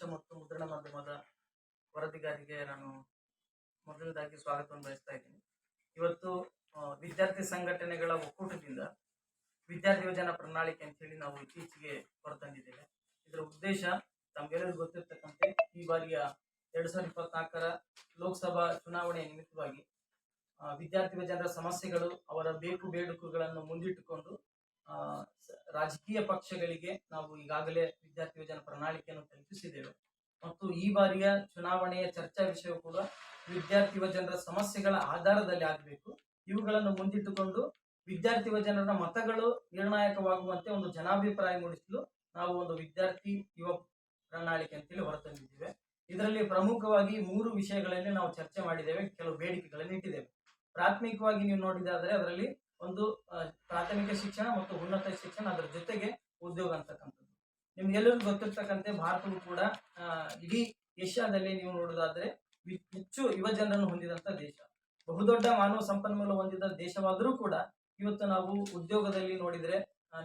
ಪತ್ರಿಕಾಗೋಚ ಮತ್ತು ಮುದ್ರಣ ಮಾಧ್ಯಮದ ವರದಿಗಾರಿಗೆ ನಾನು ಮೊದಲನೇದಾಗಿ ಸ್ವಾಗತವನ್ನು ಬಯಸ್ತಾ ಇದ್ದೀನಿ. ಇವತ್ತು ವಿದ್ಯಾರ್ಥಿ ಸಂಘಟನೆಗಳ ಒಕ್ಕೂಟದಿಂದ ವಿದ್ಯಾರ್ಥಿ ಯೋಜನಾ ಪ್ರಣಾಳಿಕೆ ಅಂತ ಹೇಳಿ ನಾವು ಇತ್ತೀಚೆಗೆ ಹೊರತಂದಿದ್ದೇವೆ. ಇದರ ಉದ್ದೇಶ ತಮಗೆಲ್ಲರಿಗೂ ಗೊತ್ತಿರ್ತಕ್ಕಂತೆ, ಈ ಬಾರಿಯ ಎರಡ್ ಸಾವಿರದ ಇಪ್ಪತ್ನಾಲ್ಕರ ಲೋಕಸಭಾ ಚುನಾವಣೆಯ ನಿಮಿತ್ತವಾಗಿ ವಿದ್ಯಾರ್ಥಿ ಜನರ ಸಮಸ್ಯೆಗಳು, ಅವರ ಬೇಕು ಬೇಡುಕುಗಳನ್ನು ಮುಂದಿಟ್ಟುಕೊಂಡು ರಾಜಕೀಯ ಪಕ್ಷಗಳಿಗೆ ನಾವು ಈಗಾಗಲೇ ವಿದ್ಯಾರ್ಥಿ ಯೋಜನಾ ಪ್ರಣಾಳಿಕೆಯನ್ನು ತಲುಪಿಸಿದ್ದೇವೆ. ಮತ್ತು ಈ ಬಾರಿಯ ಚುನಾವಣೆಯ ಚರ್ಚಾ ವಿಷಯ ಕೂಡ ವಿದ್ಯಾರ್ಥಿ ಯುವಜನರ ಸಮಸ್ಯೆಗಳ ಆಧಾರದಲ್ಲಿ ಆಗಬೇಕು. ಇವುಗಳನ್ನು ಮುಂದಿಟ್ಟುಕೊಂಡು ವಿದ್ಯಾರ್ಥಿ ಯುವಜನರ ಮತಗಳು ನಿರ್ಣಾಯಕವಾಗುವಂತೆ ಒಂದು ಜನಾಭಿಪ್ರಾಯ ಮೂಡಿಸಲು ನಾವು ಒಂದು ವಿದ್ಯಾರ್ಥಿ ಯುವ ಪ್ರಣಾಳಿಕೆ ಅಂತೇಳಿ ಹೊರತಂದಿದ್ದೇವೆ. ಇದರಲ್ಲಿ ಪ್ರಮುಖವಾಗಿ ಮೂರು ವಿಷಯಗಳಲ್ಲಿ ನಾವು ಚರ್ಚೆ ಮಾಡಿದ್ದೇವೆ, ಕೆಲವು ಬೇಡಿಕೆಗಳನ್ನು ಇಟ್ಟಿದ್ದೇವೆ. ಪ್ರಾಥಮಿಕವಾಗಿ ನೀವು ನೋಡಿದಾದರೆ ಅದರಲ್ಲಿ ಒಂದು ಪ್ರಾಥಮಿಕ ಶಿಕ್ಷಣ ಮತ್ತು ಉನ್ನತ ಶಿಕ್ಷಣ ಅದರ ಜೊತೆಗೆ ಉದ್ಯೋಗ ಅಂತಕ್ಕಂಥದ್ದು. ನಿಮ್ಗೆಲ್ಲರಿಗೂ ಗೊತ್ತಿರ್ತಕ್ಕಂತೆ ಭಾರತವು ಕೂಡ ಇಡೀ ಏಷ್ಯಾದಲ್ಲಿ ನೀವು ನೋಡೋದಾದ್ರೆ ಹೆಚ್ಚು ಯುವ ಜನರನ್ನು ಹೊಂದಿದಂತ ದೇಶ. ಬಹುದೊಡ್ಡ ಮಾನವ ಸಂಪನ್ಮೂಲ ಹೊಂದಿದ ದೇಶವಾದರೂ ಕೂಡ ಇವತ್ತು ನಾವು ಉದ್ಯೋಗದಲ್ಲಿ ನೋಡಿದ್ರೆ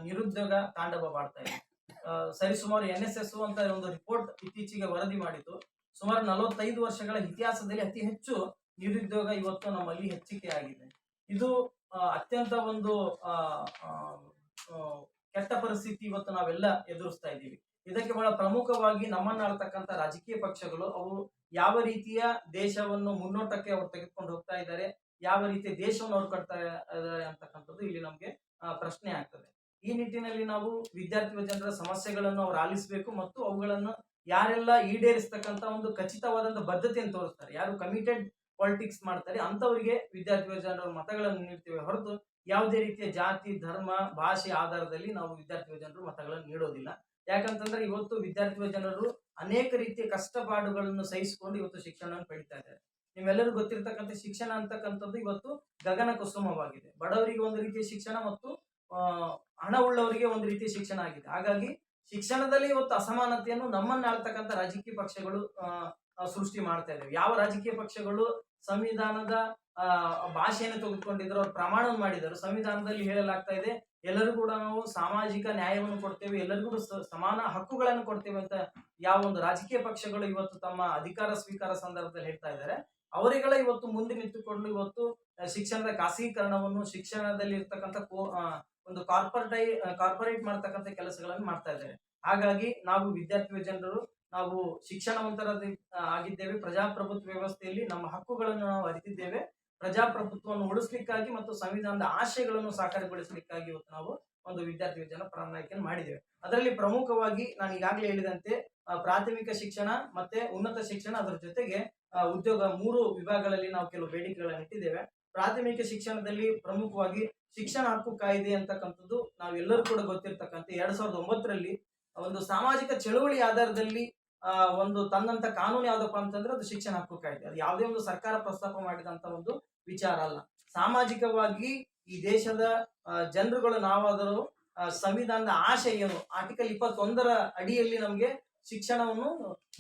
ನಿರುದ್ಯೋಗ ತಾಂಡವ ಮಾಡ್ತಾ ಇದೆ. ಸರಿಸುಮಾರು ಎನ್ ಎಸ್ ಎಸ್ ಅಂತ ಒಂದು ರಿಪೋರ್ಟ್ ಇತ್ತೀಚೆಗೆ ವರದಿ ಮಾಡಿತು ಸುಮಾರು ನಲವತ್ತೈದು ವರ್ಷಗಳ ಇತಿಹಾಸದಲ್ಲಿ ಅತಿ ಹೆಚ್ಚು ನಿರುದ್ಯೋಗ ಇವತ್ತು ನಮ್ಮಲ್ಲಿ ಹೆಚ್ಚಿಕೆ ಆಗಿದೆ. ಇದು ಅತ್ಯಂತ ಒಂದು ಕೆಟ್ಟ ಪರಿಸ್ಥಿತಿ ಇವತ್ತು ನಾವೆಲ್ಲ ಎದುರಿಸ್ತಾ ಇದ್ದೀವಿ. ಇದಕ್ಕೆ ಬಹಳ ಪ್ರಮುಖವಾಗಿ ನಮ್ಮನ್ನ ಆಳ್ತಕ್ಕಂಥ ರಾಜಕೀಯ ಪಕ್ಷಗಳು, ಅವು ಯಾವ ರೀತಿಯ ದೇಶವನ್ನು ಮುನ್ನೋಟಕ್ಕೆ ಅವರು ತೆಗೆದುಕೊಂಡು ಹೋಗ್ತಾ ಇದ್ದಾರೆ, ಯಾವ ರೀತಿಯ ದೇಶವನ್ನು ಅವ್ರು ಕಟ್ತಾ ಇದ್ದಾರೆ ಅಂತಕ್ಕಂಥದ್ದು ಇಲ್ಲಿ ನಮಗೆ ಪ್ರಶ್ನೆ ಆಗ್ತದೆ. ಈ ನಿಟ್ಟಿನಲ್ಲಿ ನಾವು ವಿದ್ಯಾರ್ಥಿ ಜನರ ಸಮಸ್ಯೆಗಳನ್ನು ಅವ್ರು ಆಲಿಸಬೇಕು ಮತ್ತು ಅವುಗಳನ್ನು ಯಾರೆಲ್ಲ ಈಡೇರಿಸ್ತಕ್ಕಂಥ ಒಂದು ಖಚಿತವಾದಂಥ ಬದ್ಧತೆಯನ್ನು ತೋರಿಸ್ತಾರೆ. ಯಾರು ಕಮಿಟೆಡ್ ಪಾಲಿಟಿಕ್ಸ್ ಮಾಡ್ತಾರೆ ಅಂತವರಿಗೆ ವಿದ್ಯಾರ್ಥಿ ಜನರ ಮತಗಳನ್ನು ನೀಡ್ತೇವೆ ಹೊರತು ಯಾವುದೇ ರೀತಿಯ ಜಾತಿ, ಧರ್ಮ, ಭಾಷೆ ಆಧಾರದಲ್ಲಿ ನಾವು ವಿದ್ಯಾರ್ಥಿ ಜನರು ಮತಗಳನ್ನು ನೀಡೋದಿಲ್ಲ. ಯಾಕಂತಂದ್ರೆ ಇವತ್ತು ವಿದ್ಯಾರ್ಥಿ ಜನರು ಅನೇಕ ರೀತಿಯ ಕಷ್ಟಪಾಡುಗಳನ್ನು ಸಹಿಸಿಕೊಂಡು ಇವತ್ತು ಶಿಕ್ಷಣವನ್ನು ಪಡಿತಾ ಇದ್ದಾರೆ. ನಿಮ್ಮೆಲ್ಲರಿಗೂ ಗೊತ್ತಿರ್ತಕ್ಕಂಥ ಶಿಕ್ಷಣ ಅಂತಕ್ಕಂಥದ್ದು ಇವತ್ತು ಗಗನ ಕುಸುಮವಾಗಿದೆ. ಬಡವರಿಗೆ ಒಂದು ರೀತಿಯ ಶಿಕ್ಷಣ ಮತ್ತು ಹಣ ಉಳ್ಳವರಿಗೆ ಒಂದು ರೀತಿಯ ಶಿಕ್ಷಣ ಆಗಿದೆ. ಹಾಗಾಗಿ ಶಿಕ್ಷಣದಲ್ಲಿ ಇವತ್ತು ಅಸಮಾನತೆಯನ್ನು ನಮ್ಮನ್ನ ಆಳ್ತಕ್ಕಂಥ ರಾಜಕೀಯ ಪಕ್ಷಗಳು ಸೃಷ್ಟಿ ಮಾಡ್ತಾ ಇದ್ದಾವೆ. ಯಾವ ರಾಜಕೀಯ ಪಕ್ಷಗಳು ಸಂವಿಧಾನದ ಭಾಷೆಯನ್ನು ತೆಗೆದುಕೊಂಡಿದ್ರು ಅವ್ರು ಪ್ರಮಾಣ ಮಾಡಿದರು ಸಂವಿಧಾನದಲ್ಲಿ ಹೇಳಲಾಗ್ತಾ ಇದೆ ಎಲ್ಲರೂ ಕೂಡ ನಾವು ಸಾಮಾಜಿಕ ನ್ಯಾಯವನ್ನು ಕೊಡ್ತೇವೆ, ಎಲ್ಲರಿಗೂ ಸಮಾನ ಹಕ್ಕುಗಳನ್ನು ಕೊಡ್ತೇವೆ ಅಂತ ಯಾವ ಒಂದು ರಾಜಕೀಯ ಪಕ್ಷಗಳು ಇವತ್ತು ತಮ್ಮ ಅಧಿಕಾರ ಸ್ವೀಕಾರ ಸಂದರ್ಭದಲ್ಲಿ ಹೇಳ್ತಾ ಇದ್ದಾರೆ. ಅವರಿಗಳ ಇವತ್ತು ಮುಂದೆ ನಿಂತುಕೊಂಡು ಇವತ್ತು ಶಿಕ್ಷಣದ ಖಾಸಗೀಕರಣವನ್ನು, ಶಿಕ್ಷಣದಲ್ಲಿ ಇರ್ತಕ್ಕಂಥ ಒಂದು ಕಾರ್ಪೊರೇಟೈ ಕಾರ್ಪೊರೇಟ್ ಮಾಡ್ತಕ್ಕಂಥ ಕೆಲಸಗಳನ್ನು ಮಾಡ್ತಾ ಇದ್ದಾರೆ. ಹಾಗಾಗಿ ನಾವು ವಿದ್ಯಾರ್ಥಿ ಜನರು ನಾವು ಶಿಕ್ಷಣವಂತರ ಆಗಿದ್ದೇವೆ. ಪ್ರಜಾಪ್ರಭುತ್ವ ವ್ಯವಸ್ಥೆಯಲ್ಲಿ ನಮ್ಮ ಹಕ್ಕುಗಳನ್ನು ನಾವು ಅರಿತಿದ್ದೇವೆ. ಪ್ರಜಾಪ್ರಭುತ್ವವನ್ನು ಉಳಿಸ್ಲಿಕ್ಕಾಗಿ ಮತ್ತು ಸಂವಿಧಾನದ ಆಶಯಗಳನ್ನು ಸಾಕಾರಗೊಳಿಸಲಿಕ್ಕಾಗಿ ಇವತ್ತು ನಾವು ಒಂದು ವಿದ್ಯಾರ್ಥಿ ಯೋಜನಾ ಪ್ರಾಮಾಣಿಕೆಯನ್ನು ಮಾಡಿದ್ದೇವೆ. ಅದರಲ್ಲಿ ಪ್ರಮುಖವಾಗಿ ನಾನು ಈಗಾಗಲೇ ಹೇಳಿದಂತೆ ಪ್ರಾಥಮಿಕ ಶಿಕ್ಷಣ ಮತ್ತೆ ಉನ್ನತ ಶಿಕ್ಷಣ ಅದರ ಜೊತೆಗೆ ಉದ್ಯೋಗ ಮೂರು ವಿಭಾಗಗಳಲ್ಲಿ ನಾವು ಕೆಲವು ಬೇಡಿಕೆಗಳನ್ನು ಇಟ್ಟಿದ್ದೇವೆ. ಪ್ರಾಥಮಿಕ ಶಿಕ್ಷಣದಲ್ಲಿ ಪ್ರಮುಖವಾಗಿ ಶಿಕ್ಷಣ ಹಕ್ಕು ಕಾಯ್ದೆ ಅಂತಕ್ಕಂಥದ್ದು ನಾವೆಲ್ಲರೂ ಕೂಡ ಗೊತ್ತಿರ್ತಕ್ಕಂಥ ಎರಡ್ ಸಾವಿರದ ಒಂಬತ್ತರಲ್ಲಿ ಒಂದು ಸಾಮಾಜಿಕ ಚಳುವಳಿ ಆಧಾರದಲ್ಲಿ ಒಂದು ತಂದಂತ ಕಾನೂನು ಯಾವ್ದಪ್ಪ ಅಂತಂದ್ರೆ ಅದು ಶಿಕ್ಷಣ ಹಕ್ಕು ಕಾಯ್ದೆ. ಅದು ಯಾವುದೇ ಒಂದು ಸರ್ಕಾರ ಪ್ರಸ್ತಾಪ ಮಾಡಿದಂತ ಒಂದು ವಿಚಾರ ಅಲ್ಲ. ಸಾಮಾಜಿಕವಾಗಿ ಈ ದೇಶದ ಜನರುಗಳು ನಾವಾದರೂ ಸಂವಿಧಾನದ ಆಶಯ ಏನು? ಆರ್ಟಿಕಲ್ ಇಪ್ಪತ್ತೊಂದರ ಅಡಿಯಲ್ಲಿ ನಮಗೆ ಶಿಕ್ಷಣವನ್ನು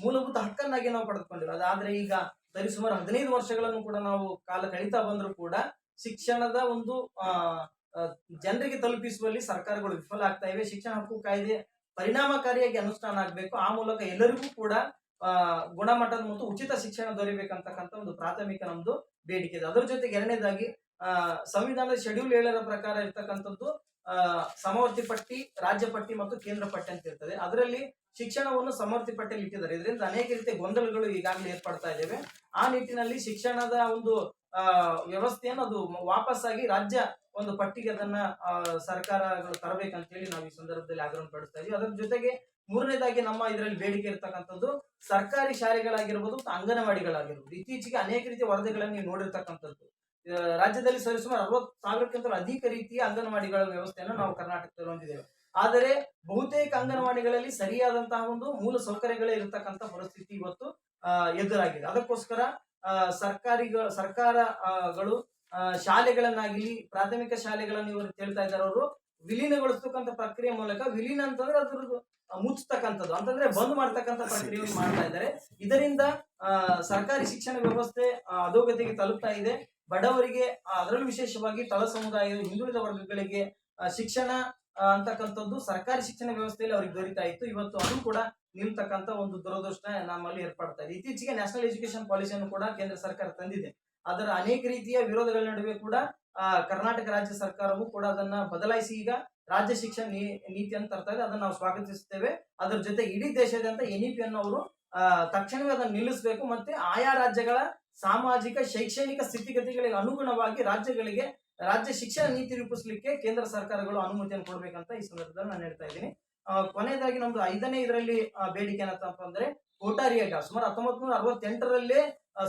ಮೂಲಭೂತ ಹಕ್ಕನ್ನಾಗಿ ನಾವು ಪಡೆದುಕೊಂಡಿರೋ ಅದಾದ್ರೆ ಈಗ ಸರಿಸುಮಾರು ಹದಿನೈದು ವರ್ಷಗಳನ್ನು ಕೂಡ ನಾವು ಕಾಲ ಕಳೀತಾ ಬಂದರೂ ಕೂಡ ಶಿಕ್ಷಣದ ಒಂದು ಜನರಿಗೆ ತಲುಪಿಸುವಲ್ಲಿ ಸರ್ಕಾರಗಳು ವಿಫಲ ಆಗ್ತಾ ಇವೆ. ಶಿಕ್ಷಣ ಹಕ್ಕು ಕಾಯ್ದೆ ಪರಿಣಾಮಕಾರಿಯಾಗಿ ಅನುಷ್ಠಾನ ಆಗಬೇಕು. ಆ ಮೂಲಕ ಎಲ್ಲರಿಗೂ ಕೂಡ ಗುಣಮಟ್ಟದ ಮತ್ತು ಉಚಿತ ಶಿಕ್ಷಣ ದೊರೆಯಬೇಕಂತಕ್ಕಂಥ ಒಂದು ಪ್ರಾಥಮಿಕ ನಮ್ದು ಬೇಡಿಕೆ ಇದೆ. ಅದರ ಜೊತೆಗೆ ಎರಡನೇದಾಗಿ ಸಂವಿಧಾನದ ಶೆಡ್ಯೂಲ್ ಏಳರ ಪ್ರಕಾರ ಇರ್ತಕ್ಕಂಥದ್ದು ಸಮವರ್ತಿ ಪಟ್ಟಿ, ರಾಜ್ಯ ಪಟ್ಟಿ ಮತ್ತು ಕೇಂದ್ರ ಪಟ್ಟಿ ಅಂತ ಇರ್ತದೆ. ಅದರಲ್ಲಿ ಶಿಕ್ಷಣವನ್ನು ಸಮವರ್ತಿ ಪಟ್ಟಿಯಲ್ಲಿ ಇಟ್ಟಿದ್ದಾರೆ. ಇದರಿಂದ ಅನೇಕ ರೀತಿಯ ಗೊಂದಲಗಳು ಈಗಾಗಲೇ ಏರ್ಪಡ್ತಾ ಇದ್ದೇವೆ. ಆ ನಿಟ್ಟಿನಲ್ಲಿ ಶಿಕ್ಷಣದ ಒಂದು ವ್ಯವಸ್ಥೆಯನ್ನು ಅದು ವಾಪಸ್ಸಾಗಿ ರಾಜ್ಯ ಒಂದು ಪಟ್ಟಿಗೆ ಅದನ್ನ ಸರ್ಕಾರಗಳು ತರಬೇಕಂತೇಳಿ ನಾವು ಈ ಸಂದರ್ಭದಲ್ಲಿ ಆಗ್ರಹ ಪಡಿಸ್ತಾ ಇದೀವಿ. ಅದರ ಜೊತೆಗೆ ಮೂರನೇದಾಗಿ ನಮ್ಮ ಇದರಲ್ಲಿ ಬೇಡಿಕೆ ಇರ್ತಕ್ಕಂಥದ್ದು ಸರ್ಕಾರಿ ಶಾಲೆಗಳಾಗಿರ್ಬೋದು ಅಂಗನವಾಡಿಗಳಾಗಿರ್ಬೋದು. ಇತ್ತೀಚೆಗೆ ಅನೇಕ ರೀತಿಯ ವರದಿಗಳನ್ನು ನೀವು ನೋಡಿರ್ತಕ್ಕಂಥದ್ದು. ರಾಜ್ಯದಲ್ಲಿ ಸರಿಸುಮಾರು ಅರವತ್ತು ಸಾವಿರಕ್ಕಿಂತ ಅಧಿಕ ರೀತಿಯ ಅಂಗನವಾಡಿಗಳ ವ್ಯವಸ್ಥೆಯನ್ನು ನಾವು ಕರ್ನಾಟಕದಲ್ಲಿ ಹೊಂದಿದ್ದೇವೆ. ಆದರೆ ಬಹುತೇಕ ಅಂಗನವಾಡಿಗಳಲ್ಲಿ ಸರಿಯಾದಂತಹ ಒಂದು ಮೂಲ ಸೌಕರ್ಯಗಳೇ ಇರತಕ್ಕಂತ ಪರಿಸ್ಥಿತಿ ಇವತ್ತು ಎದುರಾಗಿದೆ. ಅದಕ್ಕೋಸ್ಕರ ಸರ್ಕಾರಗಳು ಆ, ಶಾಲೆಗಳನ್ನಾಗಿಲಿ ಪ್ರಾಥಮಿಕ ಶಾಲೆಗಳನ್ನ ಇವರು ಹೇಳ್ತಾ ಇದ್ದಾರೆ ಅವರು ವಿಲೀನಗೊಳಿಸ್ತಕ್ಕಂಥ ಪ್ರಕ್ರಿಯೆ ಮೂಲಕ ವಿಲೀನ ಅಂತಂದ್ರೆ ಅದ್ರದ್ದು ಮುಚ್ಚತಕ್ಕಂಥದ್ದು ಅಂತಂದ್ರೆ ಬಂದ್ ಮಾಡ್ತಕ್ಕಂಥ ಪ್ರಕ್ರಿಯೆಯನ್ನು ಮಾಡ್ತಾ ಇದ್ದಾರೆ. ಇದರಿಂದ ಸರ್ಕಾರಿ ಶಿಕ್ಷಣ ವ್ಯವಸ್ಥೆ ಅಧೋಗತಿಗೆ ತಲುಪ್ತಾ ಇದೆ. ಬಡವರಿಗೆ ಅದರಲ್ಲೂ ವಿಶೇಷವಾಗಿ ತಳ ಸಮುದಾಯದ ಹಿಂದುಳಿದ ವರ್ಗಗಳಿಗೆ ಶಿಕ್ಷಣ ಅಂತಕ್ಕಂಥದ್ದು ಸರ್ಕಾರಿ ಶಿಕ್ಷಣ ವ್ಯವಸ್ಥೆಯಲ್ಲಿ ಅವ್ರಿಗೆ ದೊರೀತಾ ಇತ್ತು. ಇವತ್ತು ಅದು ಕೂಡ ನಿಲ್ತಕ್ಕಂತ ಒಂದು ದುರದೃಷ್ಟ ನಮ್ಮಲ್ಲಿ ಏರ್ಪಡ್ತಾ ಇದೆ. ಇತ್ತೀಚೆಗೆ ನ್ಯಾಷನಲ್ ಎಜುಕೇಶನ್ ಪಾಲಿಸಿಯನ್ನು ಕೂಡ ಕೇಂದ್ರ ಸರ್ಕಾರ ತಂದಿದೆ. ಅದರ ಅನೇಕ ರೀತಿಯ ವಿರೋಧಗಳ ನಡುವೆ ಕೂಡ ಕರ್ನಾಟಕ ರಾಜ್ಯ ಸರ್ಕಾರವು ಕೂಡ ಅದನ್ನ ಬದಲಾಯಿಸಿ ಈಗ ರಾಜ್ಯ ಶಿಕ್ಷಣ ನೀತಿಯನ್ನು ತರ್ತಾ ಇದೆ. ಅದನ್ನ ನಾವು ಸ್ವಾಗತಿಸುತ್ತೇವೆ. ಅದರ ಜೊತೆ ಇಡೀ ದೇಶಾದ್ಯಂತ ಎನ್ಇಪಿ ಅನ್ನು ಅವರು ಅನ್ನೋರು ತಕ್ಷಣವೇ ಅದನ್ನು ನಿಲ್ಲಿಸಬೇಕು ಮತ್ತೆ ಆಯಾ ರಾಜ್ಯಗಳ ಸಾಮಾಜಿಕ, ಶೈಕ್ಷಣಿಕ ಸ್ಥಿತಿಗತಿಗಳಿಗೆ ಅನುಗುಣವಾಗಿ ರಾಜ್ಯಗಳಿಗೆ ರಾಜ್ಯ ಶಿಕ್ಷಣ ನೀತಿ ರೂಪಿಸಲಿಕ್ಕೆ ಕೇಂದ್ರ ಸರ್ಕಾರಗಳು ಅನುಮತಿಯನ್ನು ಕೊಡಬೇಕಂತ ಈ ಸಂದರ್ಭದಲ್ಲಿ ನಾನು ಹೇಳ್ತಾ ಇದ್ದೀನಿ. ಕೊನೆಯದಾಗಿ ನಮ್ದು ಐದನೇ ಇದರಲ್ಲಿ ಬೇಡಿಕೆ ಏನಪ್ಪ ಅಂದ್ರೆ ಕೋಟಾರಿಯಾಗ ಸುಮಾರು ಹತ್ತೊಂಬತ್ ನೂರ ಅರವತ್ತೆಂಟರಲ್ಲೇ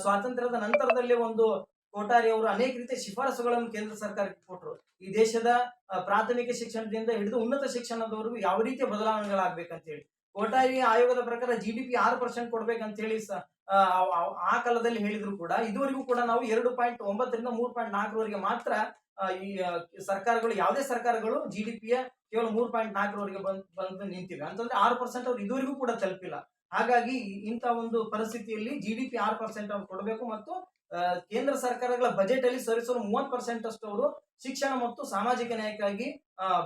ಸ್ವಾತಂತ್ರ್ಯದ ನಂತರದಲ್ಲಿ ಒಂದು ಕೋಟಾರಿ ಅವರು ಅನೇಕ ರೀತಿಯ ಶಿಫಾರಸುಗಳನ್ನು ಕೇಂದ್ರ ಸರ್ಕಾರಕ್ಕೆ ಕೊಟ್ಟರು ಈ ದೇಶದ ಪ್ರಾಥಮಿಕ ಶಿಕ್ಷಣದಿಂದ ಹಿಡಿದು ಉನ್ನತ ಶಿಕ್ಷಣದವರೆಗೂ ಯಾವ ರೀತಿಯ ಬದಲಾವಣೆಗಳಾಗ್ಬೇಕಂತ ಹೇಳಿ ಕೋಟಾರಿ ಆಯೋಗದ ಪ್ರಕಾರ ಜಿ ಡಿ ಪಿ ಆರು ಪರ್ಸೆಂಟ್ ಕೊಡ್ಬೇಕಂತ ಹೇಳಿ ಆ, ಕಾಲದಲ್ಲಿ ಹೇಳಿದ್ರು ಕೂಡ ಇದುವರೆಗೂ ಕೂಡ ನಾವು ಎರಡು ಪಾಯಿಂಟ್ ಒಂಬತ್ತರಿಂದ ಮೂರು ಪಾಯಿಂಟ್ ನಾಲ್ಕರವರೆಗೆ ಮಾತ್ರ ಈ ಸರ್ಕಾರಗಳು, ಯಾವುದೇ ಸರ್ಕಾರಗಳು ಜಿ ಡಿ ಪಿಯ ಕೇವಲ ಮೂರು ಪಾಯಿಂಟ್ ನಾಲ್ಕರವರೆಗೆ ಬಂದ್, ಬಂದು ನಿಂತಿವೆ. ಅಂತಂದ್ರೆ ಆರು ಪರ್ಸೆಂಟ್ ಅವ್ರು ಇದುವರೆಗೂ ಕೂಡ ತಲುಪಿಲ್ಲ. ಹಾಗಾಗಿ ಇಂಥ ಒಂದು ಪರಿಸ್ಥಿತಿಯಲ್ಲಿ ಜಿ ಡಿ ಪಿ ಆರು ಪರ್ಸೆಂಟ್ ಅವ್ರು ಕೊಡಬೇಕು ಮತ್ತು ಕೇಂದ್ರ ಸರ್ಕಾರಗಳ ಬಜೆಟ್ ಅಲ್ಲಿ ಸರಿಸುವ ಮೂವತ್ತು ಪರ್ಸೆಂಟ್ ಅಷ್ಟು ಅವರು ಶಿಕ್ಷಣ ಮತ್ತು ಸಾಮಾಜಿಕ ನ್ಯಾಯಕ್ಕಾಗಿ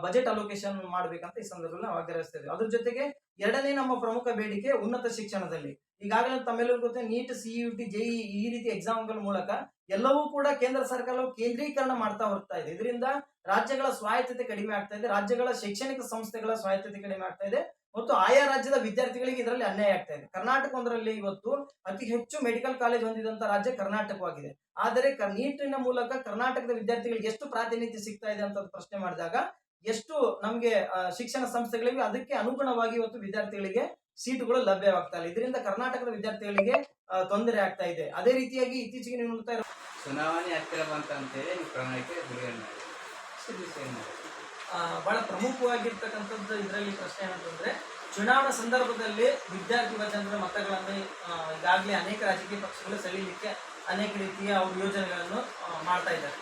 ಬಜೆಟ್ ಅಲೋಕೇಶನ್ ಮಾಡಬೇಕಂತ ಈ ಸಂದರ್ಭದಲ್ಲಿ ನಾವು ಆಗ್ರಹಿಸ್ತೇವೆ ಅದ್ರ ಜೊತೆಗೆ ಎರಡನೇ ನಮ್ಮ ಪ್ರಮುಖ ಬೇಡಿಕೆ ಉನ್ನತ ಶಿಕ್ಷಣದಲ್ಲಿ. ಈಗಾಗಲೇ ತಮ್ಮೆಲ್ಲರಿಗೂ ಗೊತ್ತೆ, ನೀಟ್ ಸಿಇಟಿ ಜೆಇ ಈ ರೀತಿ ಎಕ್ಸಾಮ್ಗಳ ಮೂಲಕ ಎಲ್ಲವೂ ಕೂಡ ಕೇಂದ್ರ ಸರ್ಕಾರವು ಕೇಂದ್ರೀಕರಣ ಮಾಡ್ತಾ ಹೋಗ್ತಾ ಇದೆ. ಇದರಿಂದ ರಾಜ್ಯಗಳ ಸ್ವಾಯತ್ತತೆ ಕಡಿಮೆ ಆಗ್ತಾ ಇದೆ, ರಾಜ್ಯಗಳ ಶೈಕ್ಷಣಿಕ ಸಂಸ್ಥೆಗಳ ಸ್ವಾಯತ್ತತೆ ಕಡಿಮೆ ಆಗ್ತಾ ಇದೆ ಮತ್ತು ಆಯಾ ರಾಜ್ಯದ ವಿದ್ಯಾರ್ಥಿಗಳಿಗೆ ಇದರಲ್ಲಿ ಅನ್ಯಾಯ ಆಗ್ತಾ ಇದೆ. ಕರ್ನಾಟಕ ಒಂದರಲ್ಲಿ ಇವತ್ತು ಅತಿ ಹೆಚ್ಚು ಮೆಡಿಕಲ್ ಕಾಲೇಜ್ ಹೊಂದಿದಂತ ರಾಜ್ಯ ಕರ್ನಾಟಕವಾಗಿದೆ ಆದರೆ ನೀಟಿನ ಮೂಲಕ ಕರ್ನಾಟಕದ ವಿದ್ಯಾರ್ಥಿಗಳಿಗೆ ಎಷ್ಟು ಪ್ರಾತಿನಿಧ್ಯ ಸಿಗ್ತಾ ಇದೆ ಅಂತ ಪ್ರಶ್ನೆ ಮಾಡಿದಾಗ, ಎಷ್ಟು ನಮಗೆ ಶಿಕ್ಷಣ ಸಂಸ್ಥೆಗಳಿವೆ ಅದಕ್ಕೆ ಅನುಗುಣವಾಗಿ ಇವತ್ತು ವಿದ್ಯಾರ್ಥಿಗಳಿಗೆ ಸೀಟುಗಳು ಲಭ್ಯವಾಗ್ತಾ ಇಲ್ಲ. ಇದರಿಂದ ಕರ್ನಾಟಕದ ವಿದ್ಯಾರ್ಥಿಗಳಿಗೆ ತೊಂದರೆ ಆಗ್ತಾ ಇದೆ. ಅದೇ ರೀತಿಯಾಗಿ ಇತ್ತೀಚೆಗೆ ನೀವು ನೋಡ್ತಾ ಇರೋ ಚುನಾವಣೆ ಹತ್ತಿರ ಬಂತ ಅಂತೇಳಿ ಹೇಳಿ ಪ್ರಣಾಳಿಕೆ ಬಹಳ ಪ್ರಮುಖವಾಗಿರ್ತಕ್ಕಂಥದ್ದು ಇದರಲ್ಲಿ ಪ್ರಶ್ನೆ ಏನಂತಂದ್ರೆ ಚುನಾವಣಾ ಸಂದರ್ಭದಲ್ಲಿ ವಿದ್ಯಾರ್ಥಿ ಜನರ ಮತಗಳನ್ನು ಈಗಾಗಲೇ ಅನೇಕ ರಾಜಕೀಯ ಪಕ್ಷಗಳು ಸೆಳೀಲಿಕ್ಕೆ ಅನೇಕ ರೀತಿಯ ಅವರು ಯೋಜನೆಗಳನ್ನು ಮಾಡ್ತಾ ಇದ್ದಾರೆ.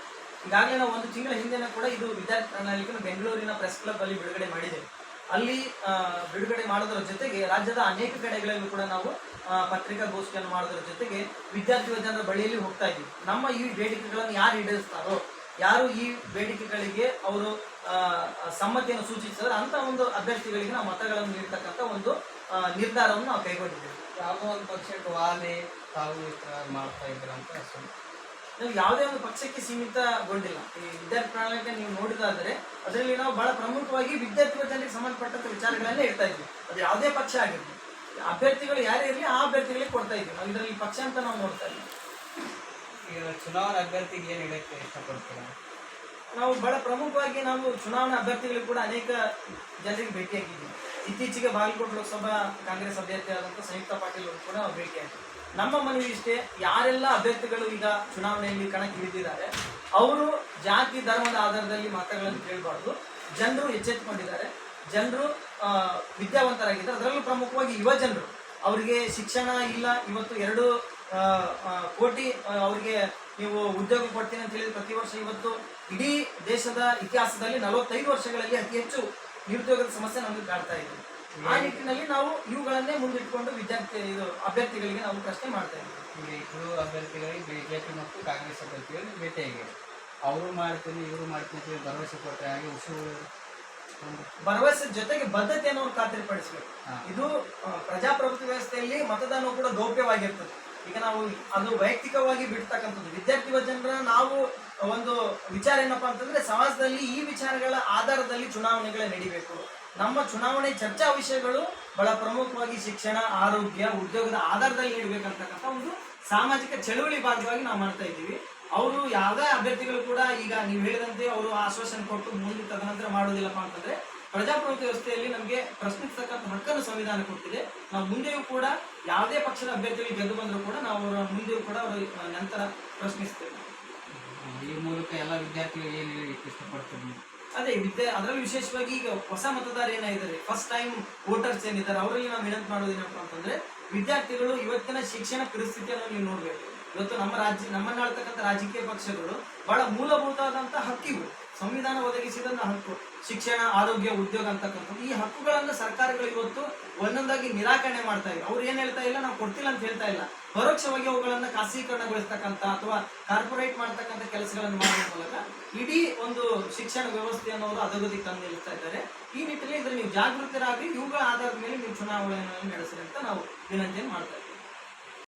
ಈಗಾಗಲೇ ನಾವು ಒಂದು ತಿಂಗಳ ಹಿಂದೆನೂ ಕೂಡ ಇದು ವಿದ್ಯಾರ್ಥಿ ಪ್ರಣಾಳಿಕೆಯನ್ನು ಬೆಂಗಳೂರಿನ ಪ್ರೆಸ್ ಕ್ಲಬ್ ಅಲ್ಲಿ ಬಿಡುಗಡೆ ಮಾಡಿದ್ದೇವೆ. ಅಲ್ಲಿ ಬಿಡುಗಡೆ ಮಾಡೋದರ ಜೊತೆಗೆ ರಾಜ್ಯದ ಅನೇಕ ಕಡೆಗಳಲ್ಲೂ ಕೂಡ ನಾವು ಪತ್ರಿಕಾಗೋಷ್ಠಿಯನ್ನು ಮಾಡೋದ್ರ ಜೊತೆಗೆ ವಿದ್ಯಾರ್ಥಿ ಜನರ ಬಳಿಯಲ್ಲಿ ಹೋಗ್ತಾ ಇದ್ವಿ ನಮ್ಮ ಈ ಬೇಡಿಕೆಗಳನ್ನು ಯಾರು ಈಡೇರಿಸ್ತಾರೋ, ಯಾರು ಈ ಬೇಡಿಕೆಗಳಿಗೆ ಅವರು ಸಮ್ಮತಿಯನ್ನು ಸೂಚಿಸಿದ್ರೆ ಅಂತ ಒಂದು ಅಭ್ಯರ್ಥಿಗಳಿಗೆ ನಾವು ಮತಗಳನ್ನು ನೀಡ್ತಕ್ಕಂಥ ಒಂದು ನಿರ್ಧಾರವನ್ನು ನಾವು ಕೈಗೊಂಡಿದ್ದೇವೆ ಯಾವುದೋ ಒಂದು ಪಕ್ಷಕ್ಕೆ ವಾಲೆ ತಾವು ಈ ಮಾಡ್ತಾ ಇದ್ರ ಅಂತ. ನಾವು ಯಾವುದೇ ಒಂದು ಪಕ್ಷಕ್ಕೆ ಸೀಮಿತಗೊಂಡಿಲ್ಲ ಈ ವಿದ್ಯಾರ್ಥಿ ಪ್ರಣಾಳಿಕೆ ನೀವು ನೋಡಿದಾದರೆ ಅದರಲ್ಲಿ ನಾವು ಬಹಳ ಪ್ರಮುಖವಾಗಿ ವಿದ್ಯಾರ್ಥಿ ಜನರಿಗೆ ಸಂಬಂಧಪಟ್ಟಂತ ವಿಚಾರಗಳನ್ನೇ ಇರ್ತಾ ಇದ್ವಿ. ಅದು ಯಾವುದೇ ಪಕ್ಷ ಆಗಿರಲಿ. ಅಭ್ಯರ್ಥಿಗಳು ಯಾರೇ ಇರಲಿ ಆ ಅಭ್ಯರ್ಥಿಗಳಿಗೆ ಕೊಡ್ತಾ ಇದ್ವಿ. ನಾವು ಇದರಲ್ಲಿ ಪಕ್ಷ ಅಂತ ನಾವು ನೋಡ್ತಾ ಇದ್ವಿ. ಈಗ ಚುನಾವಣಾ ಅಭ್ಯರ್ಥಿಗೆ ಏನು ಹೇಳಕ್ಕೆ ಇಷ್ಟಪಡ್ತೀರಾ? ನಾವು ಬಹಳ ಪ್ರಮುಖವಾಗಿ ನಾವು ಚುನಾವಣಾ ಅಭ್ಯರ್ಥಿಗಳಿಗೆ ಕೂಡ ಅನೇಕ ಜನರಿಗೆ ಭೇಟಿಯಾಗಿದ್ದೀವಿ. ಇತ್ತೀಚೆಗೆ ಬಾಗಲಕೋಟೆ ಲೋಕಸಭಾ ಕಾಂಗ್ರೆಸ್ ಅಭ್ಯರ್ಥಿ ಆದಂಥ ಸಂಯುಕ್ತ ಪಾಟೀಲ್ ಅವರು ಕೂಡ ನಾವು ಭೇಟಿಯಾಗಿದ್ದೀವಿ ನಮ್ಮ ಮನವಿ ಇಷ್ಟೇ, ಯಾರೆಲ್ಲ ಅಭ್ಯರ್ಥಿಗಳು ಈಗ ಚುನಾವಣೆಯಲ್ಲಿ ಕಣಕ್ಕಿಳಿದಿದ್ದಾರೆ, ಅವರು ಜಾತಿ, ಧರ್ಮದ ಆಧಾರದಲ್ಲಿ ಮತಗಳನ್ನು ಕೇಳಬಾರ್ದು. ಜನರು ಎಚ್ಚೆತ್ತುಕೊಂಡಿದ್ದಾರೆ. ಜನರು ವಿದ್ಯಾವಂತರಾಗಿದ್ದಾರೆ. ಅದರಲ್ಲೂ ಪ್ರಮುಖವಾಗಿ ಯುವ ಜನರು. ಅವರಿಗೆ ಶಿಕ್ಷಣ ಇಲ್ಲ, ಇವತ್ತು ಎರಡು ಕೋಟಿ ಅವರಿಗೆ ನೀವು ಉದ್ಯೋಗ ಕೊಡ್ತೀನಿ ಅಂತ ಹೇಳಿದ್ರೆ ಪ್ರತಿ ವರ್ಷ ಇವತ್ತು ಇಡೀ ದೇಶದ ಇತಿಹಾಸದಲ್ಲಿ ನಲವತ್ತೈದು ವರ್ಷಗಳಲ್ಲಿ ಅತಿ ಹೆಚ್ಚು ನಿರುದ್ಯೋಗದ ಸಮಸ್ಯೆ ನಮಗೆ ಕಾಡ್ತಾ ಇದೆ. ಆ ನಿಟ್ಟಿನಲ್ಲಿ ನಾವು ಇವುಗಳನ್ನೇ ಮುಂದಿಟ್ಕೊಂಡು ವಿದ್ಯಾರ್ಥಿ ಇದು ಅಭ್ಯರ್ಥಿಗಳಿಗೆ ನಾವು ಪ್ರಶ್ನೆ ಮಾಡ್ತಾ ಇದ್ದೀವಿ. ಇಬ್ಬರು ಅಭ್ಯರ್ಥಿಗಳಿಗೆ ಬಿಜೆಪಿ ಮತ್ತು ಕಾಂಗ್ರೆಸ್ ಅಭ್ಯರ್ಥಿಗಳಿಗೆ ಭೇಟಿಯಾಗಿದೆ ಅವರು ಮಾಡ್ತೀನಿ ಇವರು ಮಾಡ್ತೀನಿ ಭರವಸೆ ಕೊಟ್ಟರೆ ಹಾಗೆ ಉಸಿರು ಭರವಸೆ ಜೊತೆಗೆ ಬದ್ಧತೆಯನ್ನು ಅವ್ರು ಖಾತರಿಪಡಿಸಬೇಕು. ಇದು ಪ್ರಜಾಪ್ರಭುತ್ವ ವ್ಯವಸ್ಥೆಯಲ್ಲಿ ಮತದಾನವು ಕೂಡ ಗೌಪ್ಯವಾಗಿರ್ತದೆ. ಈಗ ನಾವು ಅದು ವೈಯಕ್ತಿಕವಾಗಿ ಬಿಡ್ತಕ್ಕಂಥದ್ದು. ವಿದ್ಯಾರ್ಥಿ ಜನರ ನಾವು ಒಂದು ವಿಚಾರ ಏನಪ್ಪಾ ಅಂತಂದ್ರೆ ಸಮಾಜದಲ್ಲಿ ಈ ವಿಚಾರಗಳ ಆಧಾರದಲ್ಲಿ ಚುನಾವಣೆಗಳೇ ನಡಿಬೇಕು. ನಮ್ಮ ಚುನಾವಣೆ ಚರ್ಚಾ ವಿಷಯಗಳು ಬಹಳ ಪ್ರಮುಖವಾಗಿ ಶಿಕ್ಷಣ, ಆರೋಗ್ಯ, ಉದ್ಯೋಗದ ಆಧಾರದಲ್ಲಿ ನೀಡಬೇಕಂತಕ್ಕಂಥ ಒಂದು ಸಾಮಾಜಿಕ ಚಳುವಳಿ ಭಾಗವಾಗಿ ನಾವು ಮಾಡ್ತಾ ಇದ್ದೀವಿ. ಅವರು ಯಾವುದೇ ಅಭ್ಯರ್ಥಿಗಳು ಕೂಡ ಈಗ ನೀವು ಹೇಳಿದಂತೆ ಅವರು ಆಶ್ವಾಸನೆ ಕೊಟ್ಟು ಮುಂದೆ ತದನಂತರ ಮಾಡೋದಿಲ್ಲಪ್ಪ ಅಂತಂದ್ರೆ ಪ್ರಜಾಪ್ರಭುತ್ವ ವ್ಯವಸ್ಥೆಯಲ್ಲಿ ನಮಗೆ ಪ್ರಶ್ನಿಸತಕ್ಕಂಥ ಹಕ್ಕನ್ನು ಸಂವಿಧಾನ ಕೊಟ್ಟಿದೆ ನಾವು ಮುಂದೆಯೂ ಕೂಡ ಯಾವುದೇ ಪಕ್ಷದ ಅಭ್ಯರ್ಥಿಗಳು ಗೆದ್ದು ಬಂದರೂ ಕೂಡ ನಾವು ಅವರ ಮುಂದೆಯೂ ಕೂಡ ಅವರು ನಂತರ ಪ್ರಶ್ನಿಸ್ತೇವೆ. ಈ ಮೂಲಕ ಎಲ್ಲ ವಿದ್ಯಾರ್ಥಿಗಳು ಏನು ಹೇಳಲಿಕ್ಕೆ ಇಷ್ಟಪಡ್ತೀನಿ ಅದೇ ವಿದ್ಯೆ ಅದರಲ್ಲಿ ವಿಶೇಷವಾಗಿ ಈಗ ಹೊಸ ಮತದಾರ ಏನಾಗಿದ್ದಾರೆ? ಫಸ್ಟ್ ಟೈಮ್ ವೋಟರ್ಸ್ ಏನಿದ್ದಾರೆ? ಅವರಲ್ಲಿ ನಾವು ವಿನಂತಿ ಮಾಡೋದೇನಪ್ಪ ಅಂತಂದ್ರೆ ವಿದ್ಯಾರ್ಥಿಗಳು ಇವತ್ತಿನ ಶಿಕ್ಷಣ ಪರಿಸ್ಥಿತಿಯನ್ನು ನೀವು ನೋಡ್ಬೇಕು. ಇವತ್ತು ನಮ್ಮ ರಾಜ್ಯ ನಮ್ಮನ್ನಾಳ್ತಕ್ಕಂಥ ರಾಜಕೀಯ ಪಕ್ಷಗಳು ಬಹಳ ಮೂಲಭೂತವಾದಂತಹ ಹಕ್ಕಿಗಳು ಸಂವಿಧಾನ ಒದಗಿಸಿದಂತ ಹಕ್ಕು, ಶಿಕ್ಷಣ, ಆರೋಗ್ಯ, ಉದ್ಯೋಗ ಅಂತಕ್ಕಂಥದ್ದು ಈ ಹಕ್ಕುಗಳನ್ನು ಸರ್ಕಾರಗಳು ಇವತ್ತು ಒಂದೊಂದಾಗಿ ನಿರಾಕರಣೆ ಮಾಡ್ತಾ ಇವೆ. ಅವ್ರು ಏನ್ ಹೇಳ್ತಾ ಇಲ್ಲ, ನಾವು ಕೊಡ್ತಿಲ್ಲ ಅಂತ ಹೇಳ್ತಾ ಇಲ್ಲ. ಪರೋಕ್ಷವಾಗಿ ಅವುಗಳನ್ನ ಖಾಸಗೀಕರಣಗೊಳಿಸ್ತಕ್ಕಂಥ ಅಥವಾ ಕಾರ್ಪೊರೇಟ್ ಮಾಡ್ತಕ್ಕಂಥ ಕೆಲಸಗಳನ್ನು ಮಾಡುವ ಮೂಲಕ ಇಡೀ ಒಂದು ಶಿಕ್ಷಣ ವ್ಯವಸ್ಥೆಯನ್ನು ಅವರು ಅಧೋಗತಿ ತಂದು ನಿಲ್ಲಿಸ್ತಾ ಇದ್ದಾರೆ. ಈ ನಿಟ್ಟಿನಲ್ಲಿ ಇದ್ರೆ ನೀವು ಜಾಗೃತರಾಗಿ ಇವುಗಳ ಆಧಾರದ ಮೇಲೆ ನೀವು ಚುನಾವಣೆಯನ್ನು ನಡೆಸಿರಿ ಅಂತ ನಾವು ವಿನಂತಿಯನ್ನು ಮಾಡ್ತಾ